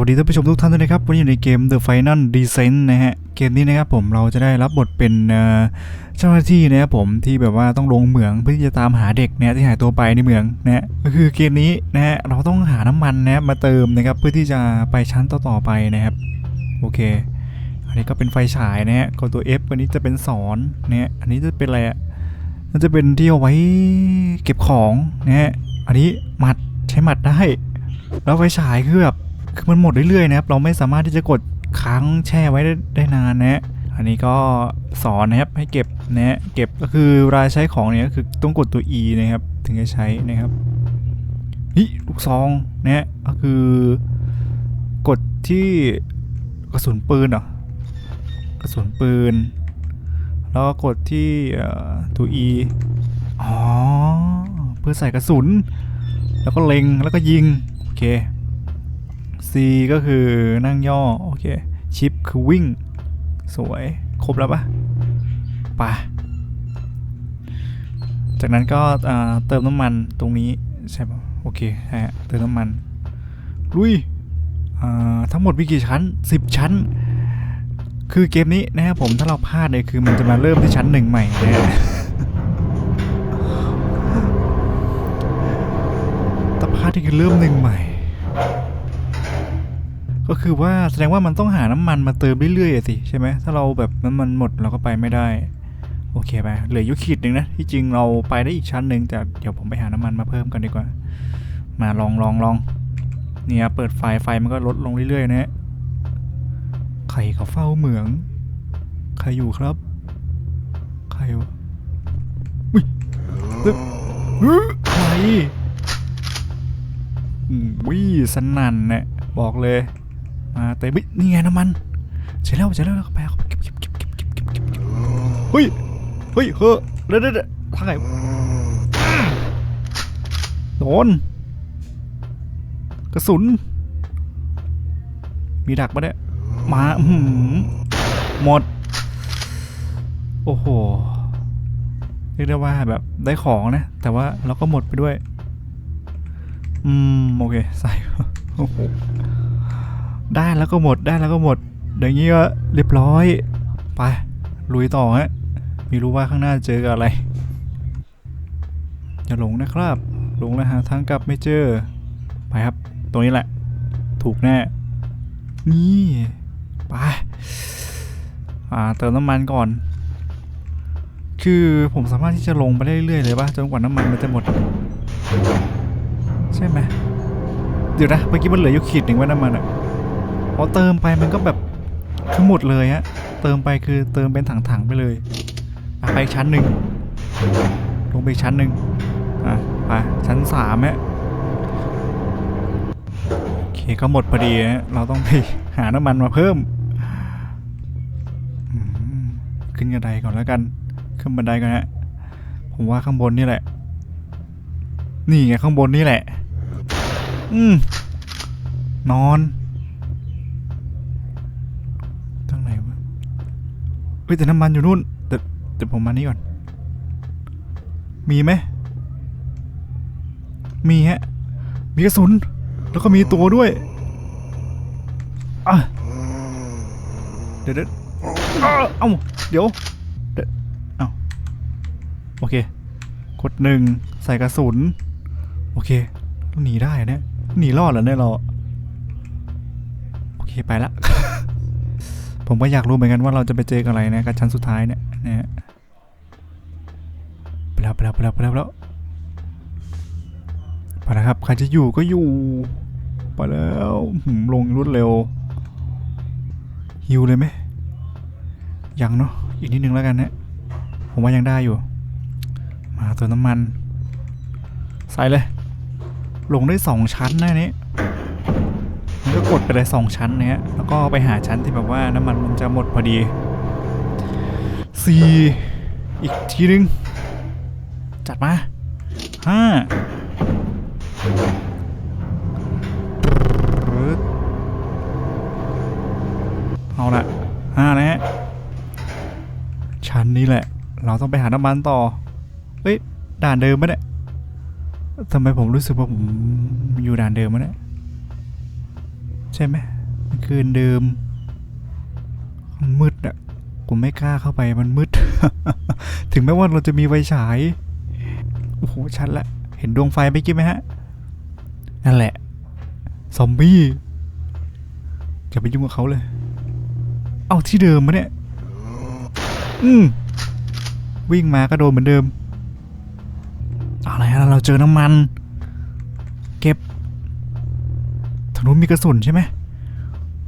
วัสดีท่านผู้ชมทุกท่านด้วยนะครับ วันนี้อยู่ในเกม The Final Descent นะฮะ เกมนี้นะครับผมเราจะได้รับบทเป็นเจ้าหน้าที่นะครับผมที่แบบว่าต้องลงเหมืองเพื่อที่จะตามหาเด็กนะที่หายตัวไปในเหมืองนะฮะก็คือเกมนี้นะฮะเราต้องหาน้ำมันนะมาเติมนะครับเพื่อที่จะไปชั้นต่อๆไปนะครับโอเค อันนี้ก็เป็นไฟฉายนะฮะกดตัว F อันนี้จะเป็นสอนนะฮะอันนี้จะเป็นอะไรอะมันจะเป็นที่เอาไว้เก็บของนะฮะอันนี้หมัดใช้หมัดได้ แล้วไฟฉายคือแบบ คือมันหมดเรื่อยๆนะครับ เราไม่สามารถที่จะกดค้างแช่ไว้ได้ไดนานนะฮะอันนี้ก็สอนนะครับให้เก็บนะฮะเก็บก็คือเวลาใช้ของเนี่ยก็คือต้องกดตัว E นะครับ ถึงจะใช้นะครับนี่ลูกซองนะฮะก็คือกดที่กระสุนปืนเหรอกระสุนปืน แล้วก็กดที่ตัว E อ๋อ เพื่อใส่กระสุน แล้วก็เล็งแล้วก็ยิง โอเค C ก็คือนั่งย่อ โอเค ชิปคือวิ่ง สวย ครบแล้วปะไปจากนั้นก็เติมน้ำมันตรงนี้ใช่ปะโอเคฮะเติมน้ำมัน ลุยอ่าทั้งหมดมีกี่ชั้น 10 ชั้น คือเกมนี้นะครับผมถ้าเราพลาดเนี่ยคือมันจะมาเริ่มที่ชั้นหนึ่งใหม่นะฮะแต่พลาดที่คือเริ่มหนึ่งใหม่ ก็คือว่าแสดงว่ามันต้องหาน้ำมันมาเติมเรื่อยๆสิใช่ไหมถ้าเราแบบน้ำมันหมดเราก็ไปไม่ได้ โอเคไปเหลือยุขีดหนึ่งนะที่จริงเราไปได้อีกชั้นหนึ่งแต่เดี๋ยวผมไปหาน้ำมันมาเพิ่มกันดีกว่า มาลองลองลองเนี่ยเปิดไฟไฟมันก็ลดลงเรื่อยๆนะฮะใครเขาเฝ้าเหมือง ใครอยู่ครับ ใครวะอุ้ยเฮ้ยเฮ้ยใครวิสนั่นเนี่ยบอกเลย มาเต็มนี่ไงน้ำมันเสร็จแล้วเสร็จแล้วแล้วไปเข้าไปเเก็บเก็บเก็บเก็บเก็บเก็บเฮ้ยเฮ้ยเฮ้อเด้อเด้อทางไหนโดนกระสุน มีดักปะเนี่ยมาหืมหมด โอ้โหเรียกได้ว่าแบบได้ของนะ แต่ว่าเราก็หมดไปด้วย อืม โอเค ใส่โอ้โห ได้แล้วก็หมดได้แล้วก็หมด อย่างนี้ก็เรียบร้อยไปลุยต่อฮะม่รู้ว่าข้างหน้าเจอกับอะไรอย่าหลงนะครับ หลงแล้วหาทางกลับไม่เจอไปครับ ตรงนี้แหละ ถูกแน่ นี่ไปอ่าเติมน้ำมันก่อน คือผมสามารถที่จะลงไปได้เรื่อยๆเลยปะจนกว่าน้ำมันมันจะหมด ใช่ไหมเดี๋ยวนะเมื่อกี้มันเหลืออยู่ขีดหนึ่งไว้น้ำมันอะ พอเติมไปมันก็แบบคือหมดเลยฮะเติมไปคือเติมเป็นถังๆไปเลยไปอีกชั้นหนึ่งลงไปชั้นหนึ่งอะไปชั้นสามฮะโอเคก็หมดพอดีฮะเราต้องไปหาน้ำมันมาเพิ่มอืมขึ้นกระไดก่อนแล้วกัน ขึ้นบันไดก่อนฮะผมว่าข้างบนนี่แหละ นี่ไงข้างบนนี่แหละ อืมนอนทางไหนวะ เฮ้ยแต่น้ำมันอยู่นู่นแต่แต่ผมมานี่ก่อน มีไหมมีฮะ มีกระสุน แล้วก็มีตัวด้วยอะเดี๋ยวเดี๋ยวเอ้าเดี๋ยวเดี๋ยวเอ้าโอเค กดหนึ่งใส่กระสุน โอเคหนีได้เนี่ยหนีรอดเหรอเนี่ยเรา โอเคไปละ ผมก็อยากรู้เหมือนกันว่าเราจะไปเจอกับอะไรนะกับชั้นสุดท้ายเนี่ยนะฮะไปแล้วไปแล้วไปแล้วไปแล้วไปแล้วไปแล้วครับใครจะอยู่ก็อยู่ไปแล้วลงรวดเร็วฮิวเลยไหมยังเนาะอีกนิดนึงแล้วกันนะผมว่ายังได้อยู่ มาเติมน้ำมัน ใส่เลย ลงได้สองชั้นนะนี้ ก็กดไปเลยสองชั้นเนี้ย แล้วก็ไปหาชั้นที่แบบว่าน้ำมันมันจะหมดพอดีสี่อีกทีนึง จัดมาห้าเอาละห้านะฮะ ชั้นนี้แหละ เราต้องไปหาน้ำมันต่อ เฮ้ย ด่านเดิมไหมเนี่ยทำไมผมรู้สึกว่าผมอยู่ด่านเดิมวะเนี่ย ใช่ไหมมันคืนเดิมมืดอะกูไม่กล้าเข้าไปมันมืด ถึงแม้ว่าเราจะมีไฟฉาย โอ้โห ชัดละ เห็นดวงไฟเมื่อกี้ไหมฮะ นั่นแหละ ซอมบี้อย่าไปยุ่งกับเขาเลย เอาที่เดิมมะเนี่ย อืม วิ่งมาก็โดนเหมือนเดิมอาอะไรฮะ เราเจอน้ำมัน ถางนนมีกระสุนใช่ไหม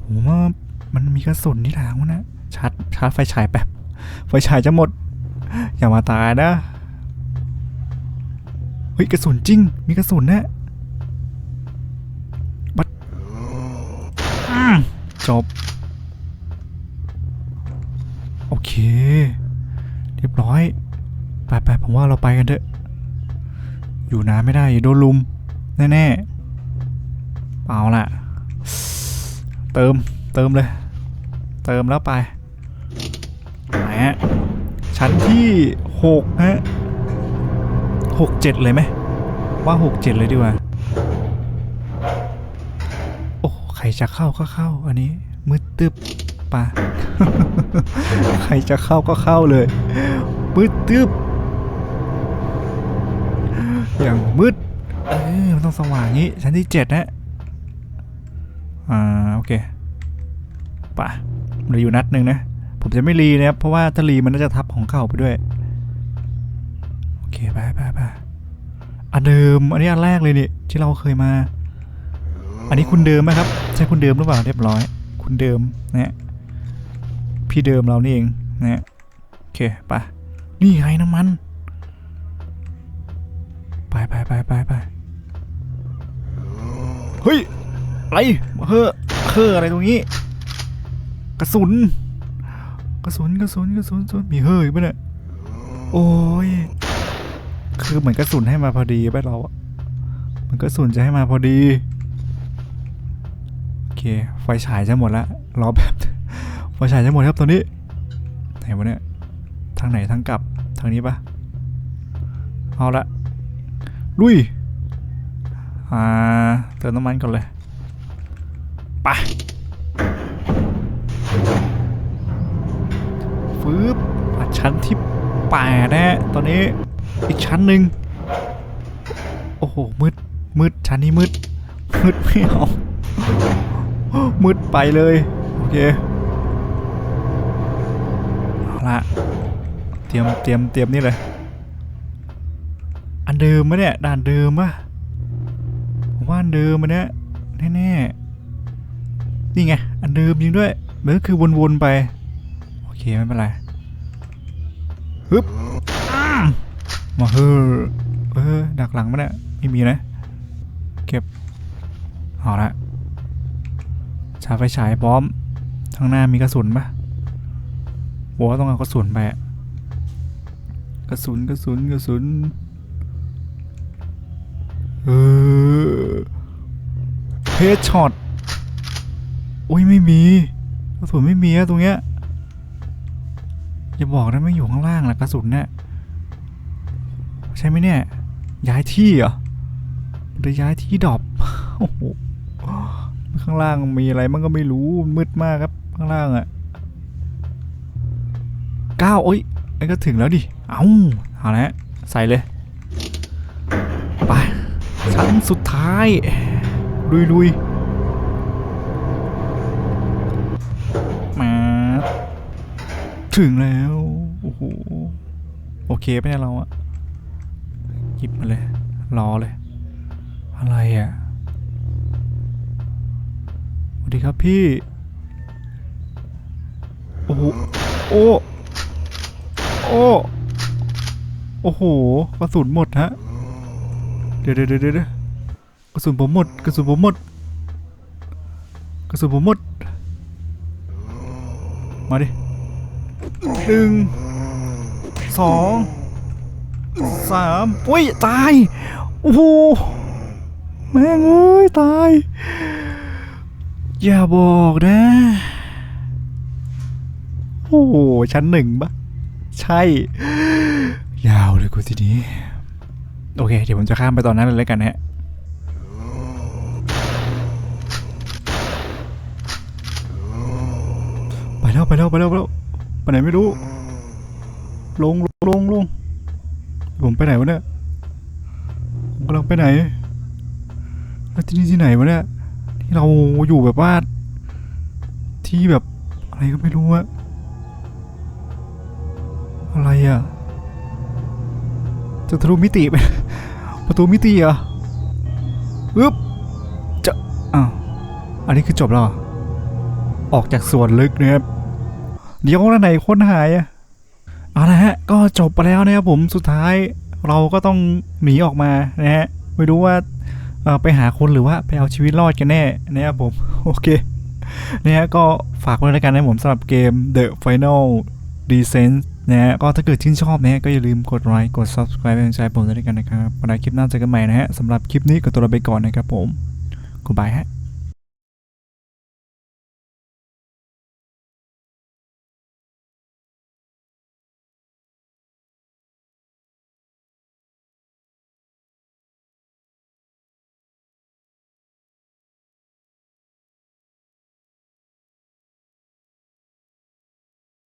ผมว่ามันมีกระสุนที่ทางวะนะชาร์จชาร์จไฟฉายแป๊บไฟฉายจะหมด อย่ามาตายนะเฮ้ยกระสุนจริง มีกระสุนนะบัดจบ โอเค เรียบร้อยไปไปผมว่าเราไปกันเถอะ อยู่นานไม่ได้อย่าโดนลุม แน่ ๆ เอาล่ะ เติมเติมเลย เติมแล้วไปไหนฮะชั้นที่หกฮะหกเจ็ดเลยไหมว่าหกเจ็ดเลยดีกว่า โอ้ใครจะเข้าก็เข้า อันนี้มืดตึบปะใครจะเข้าก็เข้าเลย มืดตึบอย่างมืด เออมันต้องสว่างงี้ชั้นที่เจ็ดนะ อ่าโอเคป่ะเหลือยู่นัดหนึ่งนะ ผมจะไม่รีนะครับ เพราะว่าถ้ารีมันน่าจะทับของเก่าไปด้วย โอเคไปไปไปอันเดิม อันนี้อันแรกเลยนี่ที่เราเคยมา อันนี้คุณเดิมไหมครับ ใช่คุณเดิมหรือเปล่าเรียบร้อย คุณเดิมนะฮะพี่เดิมเรานี่เองนะฮะโอเคไปนี่ไงน้ำมัน ไปไปไปไปไปเฮ้ย อะไรเฮ้อเฮ้ออะไรตรงนี้ กระสุน กระสุนกระสุนกระสุนกระสุนมีเฮ้ยปะเนี่ยโอ้ยคือเหมือนกระสุนให้มาพอดีไปเราอะเหมือนกระสุนจะให้มาพอดีโอเคไฟฉายจะหมดล้วรอแบบไฟฉายจะหมดครับตอนนี้ไหนวะเนี่ยทางไหนทางกลับทางนี้ปะเอาละลุยอ่าเติมน้ำมันก่อนเลย ปฟืบชั้นที่แปดนะฮะตอนนี้อีกชั้นหนึ่งโอ้โหมืดมืดชั้นนี้มืดมืดไม่เอามืดไปเลย โอเคเอาละเตรียมเตรียมเตรียมนี่เลย อันเดิมมะเนี่ยด่านเดิมปะผมว่าอันเดิมมันเนี้ยแน่ๆ นี่ไง อันเดิมจริงด้วยมันก็คือวนๆไป โอเค ไม่เป็นไรฮึบมมาเฮ้อเออดักหลังมันเนี่ยไม่มีนะ เก็บเอาละชาไฟฉายพร้อมทางหน้ามีกระสุนปะบอกว่าต้องเอากระสุนไปกระสุนกระสุนกระสุนเออเพชช็อต อ้ยไม่มีกระสุนไม่มีอะตรงเนี้ยอย่าบอกนะไม่อยู่ข้างล่างละกระสุนเนี่ยใช่ไหมเนี่ย ย้ายที่เหรอหรือย้ายที่ดอปโอ้โหข้างล่างมีอะไรมันก็ไม่รู้มืดมากครับ ข้างล่างอะก้าโอ้ยไอ้ก็ถึงแล้วดิ เอ้าเอาละใส่เลย ไปชั้นสุดท้ายลุยลุยมา ถึงแล้ว โอ้โห โอเคไปเนี่ยเราอะหยิบมาเลย รอเลย อะไรอะสวัสดีครับพี่ โอ้โห โอ้ โอ้ โอ้โห กระสุนหมดฮะ เดี๋ยวเดี๋ยวเดี๋ยวเดี๋ยวกระสุนผมหมด กระสุนผมหมด กระสุนผมหมด มาดิ หนึ่งสองสามอุ้ย ตาย โอ้โห แม่งเอ้ย ตาย อย่าบอกนะ โอ้โห ชั้นหนึ่งปะใช่ ยาวเลยกูทีนี้ โอเค เดี๋ยวผมจะข้ามไปตอนนั้นเลยแล้วกันนะฮะไปแล้วไปแล้วไปแล้วไปแล้ว ไหนไม่รู้ลงลงลงลงผมไปไหนวะเนี่ยผมกำลังไปไหน แล้วที่นี่ที่ไหนวะเนี่ยที่เราอยู่แบบว่าที่แบบอะไรก็ไม่รู้อะอะไรอะจะทะลุมิติไปประตูมิติเหรออึ๊บจะอ้าวอันนี้คือจบแล้วเหรอออกจากส่วนลึกนะครับ เดี๋ยวแล้วไหนคนหายอะเอาละฮะ ก็จบไปแล้วนะครับผมสุดท้ายเราก็ต้องหนีออกมานะฮะไม่รู้ว่าไปหาคนหรือว่าไปเอาชีวิตรอดกันแน่นะครับผม โอเคนะฮะก็ฝากไว้แล้วกันนะผมสำหรับเกม The Final Descent นะฮะก็ถ้าเกิดชื่นชอบนะฮะก็อย่าลืมกดไลค์กด subscribe เป็นกำลังใจผมด้วยกันนะครับวันหน้าคลิปหน้าเจอกันใหม่นะฮะสำหรับคลิปนี้ก็ตัวเราไปก่อนนะครับผมกูบายฮะ